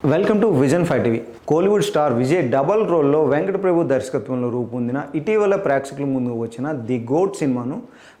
Welcome to vision five TV. Kollywood star Vijay double రోల్లో వెంకట ప్రభు దర్శకత్వంలో రూపొందిన ఇటీవల ప్రేక్షకుల ముందుకు వచ్చిన ది గోట్ సినిమాను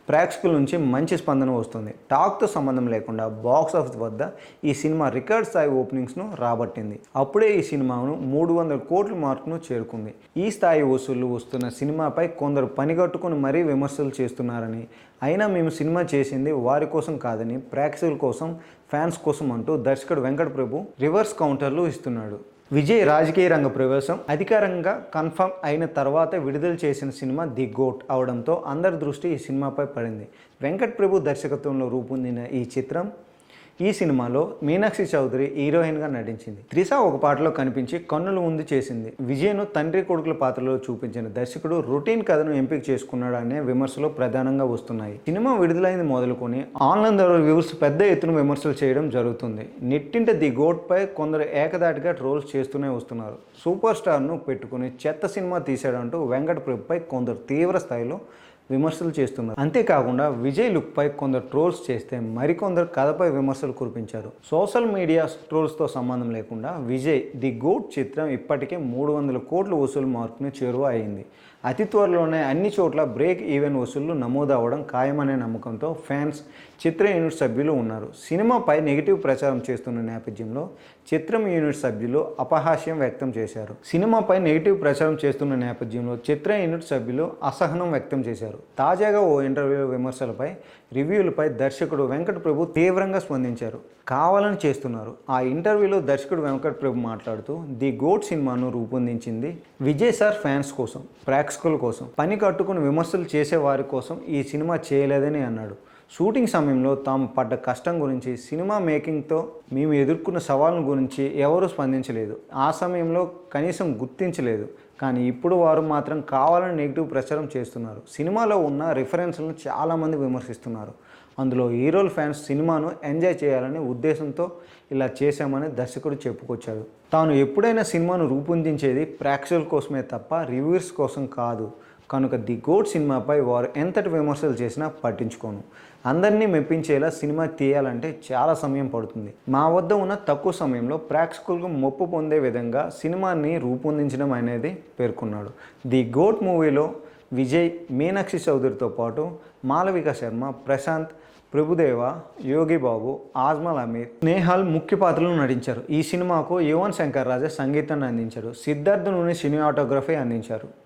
ప్రేక్షకుల నుంచి మంచి స్పందన వస్తుంది. టాక్తో సంబంధం లేకుండా బాక్స్ ఆఫీస్ వద్ద ఈ సినిమా రికార్డ్ స్థాయి ఓపెనింగ్స్ను రాబట్టింది. అప్పుడే ఈ సినిమాను మూడు వందల కోట్ల మార్కును చేరుకుంది. ఈ స్థాయి వసూళ్ళు వస్తున్న సినిమాపై కొందరు పనిగట్టుకుని మరీ విమర్శలు చేస్తున్నారని అయినా మేము సినిమా చేసింది వారి కోసం కాదని ప్రేక్షకుల కోసం ఫ్యాన్స్ కోసం అంటూ దర్శకుడు వెంకట ప్రభు రివర్స్ కౌంటర్లు ఇస్తున్నాడు. విజయ్ రాజకీయ రంగ ప్రవేశం అధికారంగా కన్ఫర్మ్ అయిన తర్వాత విడుదల చేసిన సినిమా ది గోట్ అవడంతో అందరి దృష్టి ఈ సినిమాపై పడింది. వెంకట్ ప్రభు దర్శకత్వంలో రూపొందిన ఈ చిత్రం ఈ సినిమాలో మీనాక్షి చౌదరి హీరోయిన్గా నటించింది. త్రిష ఒక పాటలో కనిపించి కన్నుల ముందు చేసింది. విజయ్ను తండ్రి కొడుకుల పాత్రలో చూపించిన దర్శకుడు రొటీన్ కథను ఎంపిక చేసుకున్నాడు అనే విమర్శలు ప్రధానంగా వస్తున్నాయి. సినిమా విడుదలైంది మొదలుకొని ఆన్లైన్ ద్వారా వ్యూవర్స్ పెద్ద ఎత్తున విమర్శలు చేయడం జరుగుతుంది. నెట్టింట ది గోట్ పై కొందరు ఏకదాటిగా ట్రోల్స్ చేస్తూనే వస్తున్నారు. సూపర్ స్టార్ను పెట్టుకుని చెత్త సినిమా తీశాడంటూ వెంకట ప్రభుపై కొందరు తీవ్ర స్థాయిలో విమర్శలు చేస్తున్నారు. అంతేకాకుండా విజయ్ లుక్పై కొందరు ట్రోల్స్ చేస్తే మరికొందరు కథపై విమర్శలు కురిపించారు. సోషల్ మీడియా ట్రోల్స్తో సంబంధం లేకుండా విజయ్ ది గోట్ చిత్రం ఇప్పటికే మూడు వందల కోట్ల వసూలు మార్కుని చేరువ అయింది. అతి త్వరలోనే అన్ని చోట్ల బ్రేక్ ఈవెన్ వసూళ్ళు నమోదవడం ఖాయమనే నమ్మకంతో ఫ్యాన్స్ చిత్ర యూనిట్ సభ్యులు ఉన్నారు. సినిమాపై నెగిటివ్ ప్రచారం చేస్తున్న నేపథ్యంలో చిత్రం యూనిట్ సభ్యులు అపహాస్యం వ్యక్తం చేశారు. సినిమాపై నెగిటివ్ ప్రచారం చేస్తున్న నేపథ్యంలో చిత్ర యూనిట్ సభ్యులు అసహనం వ్యక్తం చేశారు. తాజాగా ఓ ఇంటర్వ్యూ విమర్శలపై రివ్యూలపై దర్శకుడు వెంకట ప్రభు తీవ్రంగా స్పందించారు. కావాలని చేస్తున్నారు. ఆ ఇంటర్వ్యూలో దర్శకుడు వెంకట ప్రభు మాట్లాడుతూ ది గోట్ సినిమాను రూపొందించింది విజయ్ సార్ ఫ్యాన్స్ కోసం ప్రేక్షకుల కోసం. పని కట్టుకుని విమర్శలు చేసే వారి కోసం ఈ సినిమా చేయలేదని అన్నాడు. షూటింగ్ సమయంలో తాము పడ్డ కష్టం గురించి సినిమా మేకింగ్తో మేము ఎదుర్కొన్న సవాళ్ళ గురించి ఎవరూ స్పందించలేదు. ఆ సమయంలో కనీసం గుర్తించలేదు. కానీ ఇప్పుడు వారు మాత్రం కావాలని నెగిటివ్ ప్రచారం చేస్తున్నారు. సినిమాలో ఉన్న రిఫరెన్స్లను చాలామంది విమర్శిస్తున్నారు. అందులో హీరోల ఫ్యాన్స్ సినిమాను ఎంజాయ్ చేయాలనే ఉద్దేశంతో ఇలా చేశామని దర్శకుడు చెప్పుకొచ్చాడు. తాను ఎప్పుడైనా సినిమాను రూపొందించేది ప్రేక్షకుల కోసమే తప్ప రివ్యూస్ కోసం కాదు. కనుక ది గోడ్ సినిమాపై వారు ఎంతటి విమర్శలు చేసినా పట్టించుకోను. అందరినీ మెప్పించేలా సినిమా తీయాలంటే చాలా సమయం పడుతుంది. మా వద్ద ఉన్న తక్కువ సమయంలో ప్రేక్షకులకు మొప్పు పొందే విధంగా సినిమాని రూపొందించడం అనేది పేర్కొన్నాడు. ది గోట్ మూవీలో విజయ్ మీనాక్షి చౌదరితో పాటు మాలవిక శర్మ ప్రశాంత్ ప్రభుదేవ యోగి బాబు ఆజ్మల్ అమీర్ స్నేహాల్ ముఖ్య పాత్రలు నటించారు. ఈ సినిమాకు యువన్ శంకర్ రాజా సంగీతాన్ని అందించారు. సిద్ధార్థ నుండి సినిమాటోగ్రఫీ అందించారు.